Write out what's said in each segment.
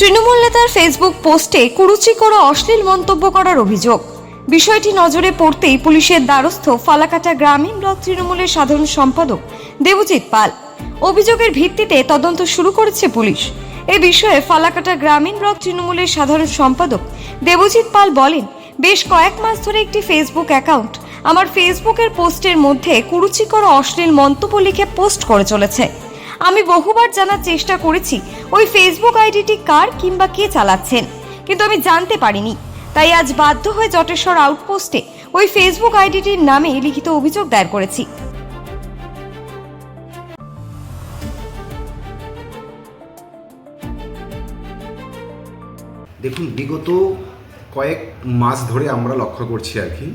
তৃণমূল নেতার ফেসবুক পোস্টে কুরুচি করে অশ্লীল মন্তব্য করার অভিযোগ। বিষয়টি নজরে পড়তেই পুলিশের দ্বারস্থ ফালাকাটা গ্রামীণ ব্লক তৃণমূলের সাধারণ সম্পাদক দেবজিৎ পাল। অভিযোগের ভিত্তিতে তদন্ত শুরু করেছে পুলিশ। এ বিষয়ে ফালাকাটা গ্রামীণ ব্লক তৃণমূলের সাধারণ সম্পাদক দেবজিৎ পাল বলেন, বেশ কয়েক মাস ধরে একটি ফেসবুক অ্যাকাউন্ট আমার ফেসবুকের পোস্টের মধ্যে কুরুচিকর অশ্লীল মন্তব্য লিখে পোস্ট করে চলেছে। আমি বহুবার জানার চেষ্টা করেছি, ওই ফেসবুক আইডিটি কার কিংবা কে চালাচ্ছেন? কিন্তু আমি জানতে পারিনি। তাই আজ বাধ্য হয়ে জটেশ্বর আউটপোস্টে ওই ফেসবুক আইডিটির নামে লিখিত অভিযোগ দায়ের করেছি। দেখুন, বিগত কয়েক মাস ধরে আমরা লক্ষ্য করছি আর কি,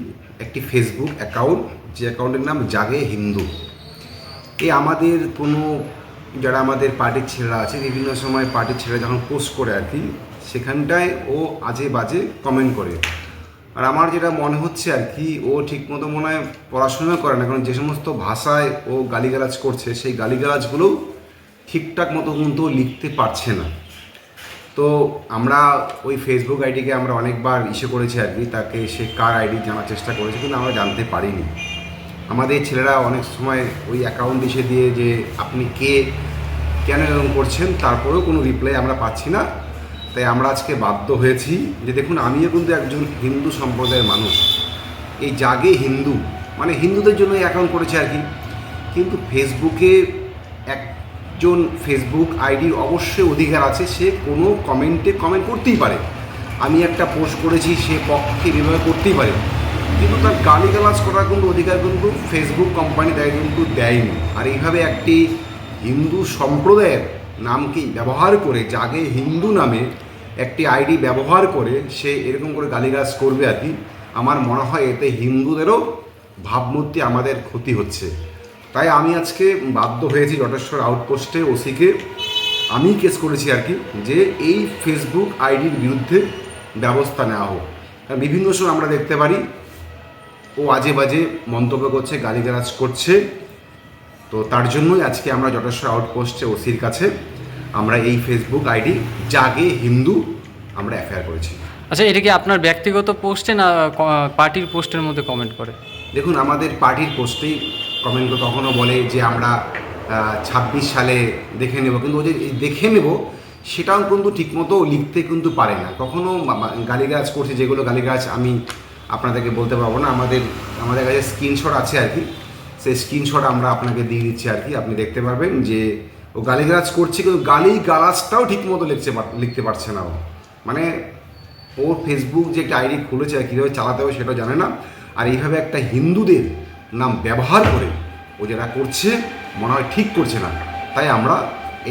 একটি ফেসবুক অ্যাকাউন্ট যে অ্যাকাউন্টের নাম জাগে হিন্দু। এ আমাদের কোনো যারা আমাদের পার্টির ছেলেরা আছে, বিভিন্ন সময় পার্টির ছেলেরা যখন পোস্ট করে আর কি, সেখানটায় ও আজে বাজে কমেন্ট করে। আর আমার যেটা মনে হচ্ছে আর কি, ও ঠিকমতো মনে হয় পড়াশোনা করে না, কারণ যে সমস্ত ভাষায় ও গালিগালাজ করছে, সেই গালিগালাজগুলোও ঠিকঠাক মতো কিন্তু লিখতে পারছে না। তো আমরা ওই ফেসবুক আইডিকে আমরা অনেকবার ইসে করেছি আর কি, তাকে সে কার আইডি জানার চেষ্টা করেছে কিন্তু আমরা জানতে পারিনি। আমাদের ছেলেরা অনেক সময় ওই অ্যাকাউন্ট এসে দিয়ে যে আপনি কে, কেন এরকম করছেন, তারপরেও কোনো রিপ্লাই আমরা পাচ্ছি না। তাই আমরা আজকে বাধ্য হয়েছি যে দেখুন, আমিও কিন্তু একজন হিন্দু সম্প্রদায়ের মানুষ। এই জাগে হিন্দু মানে হিন্দুদের জন্য অ্যাকাউন্ট করেছে আর কি। কিন্তু ফেসবুকে একজন ফেসবুক আইডির অবশ্যই অধিকার আছে, সে কোনো কমেন্টে কমেন্ট করতেই পারে। আমি একটা পোস্ট করেছি, সে পক্ষে বিভাগ করতেই পারে। কিন্তু তার গালিগালাজ করার কিন্তু অধিকার কিন্তু ফেসবুক কোম্পানি দেয় কিন্তু দেয়নি। আর এইভাবে একটি হিন্দু সম্প্রদায়ের নামকেই ব্যবহার করে, জাগে হিন্দু নামে একটি আইডি ব্যবহার করে সে এরকম করে গালিগালাজ করবে আর কি? আমার মনে হয় এতে হিন্দুদেরও ভাবমূর্তি আমাদের ক্ষতি হচ্ছে। তাই আমি আজকে বাধ্য হয়েছি জটেশ্বর আউটপোস্টে ওসিকে, আমি কেস করেছি আর কি, যে এই ফেসবুক আইডির বিরুদ্ধে ব্যবস্থা নেওয়া হোক। বিভিন্ন সময় আমরা দেখতে পারি ও আজে বাজে মন্তব্য করছে গালিগালাজ করছে। তো তার জন্যই আজকে আমরা জটেশ্বর আউটপোস্টে ওসির কাছে আমরা এই ফেসবুক আইডি জাগে হিন্দু আমরা এফআইআর করেছি। আচ্ছা এটা কি আপনার ব্যক্তিগত পোস্টে না পার্টির পোস্টের মধ্যে কমেন্ট করে? দেখুন আমাদের পার্টির পোস্টেই কমেন্ট করে কখনো বলে যে আমরা ছাব্বিশ সালে দেখে নেব কিন্তু ও যে দেখে নেব সেটাও কিন্তু ঠিকমতো লিখতে কিন্তু পারে না। কখনো মা- মা- করছে যেগুলো গালিগালাজ আমি আপনাদেরকে বলতে পারব না, আমাদের আমাদের কাছে স্ক্রিনশট আছে আর কি। সেই স্ক্রিনশট আমরা আপনাকে দিয়ে দিচ্ছি আর কি, আপনি দেখতে পারবেন যে ও গালিগালাজ করছে, কিন্তু গালি গালাজটাও ঠিকমতো লিখছে লিখতে পারছে না ও। মানে ও ফেসবুক যে একটা আইডি খুলেছে আর কীভাবে চালাতে হবে সেটাও জানে না। আর এইভাবে একটা হিন্দুদের নাম ব্যবহার করে ও যেটা করছে, মনে হয় ঠিক করছে না। তাই আমরা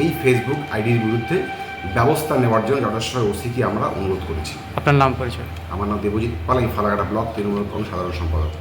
এই ফেসবুক আইডির বিরুদ্ধে ব্যবস্থা নেওয়ার জন্য জটেশ্বর ওসিকে আমরা অনুরোধ করেছি। আপনার নাম পরিচয়? আমার নাম দেবজিৎ পালাই ফালাকাটা ব্লক তৃণমূল কংগ্রেস সাধারণ সম্পাদক।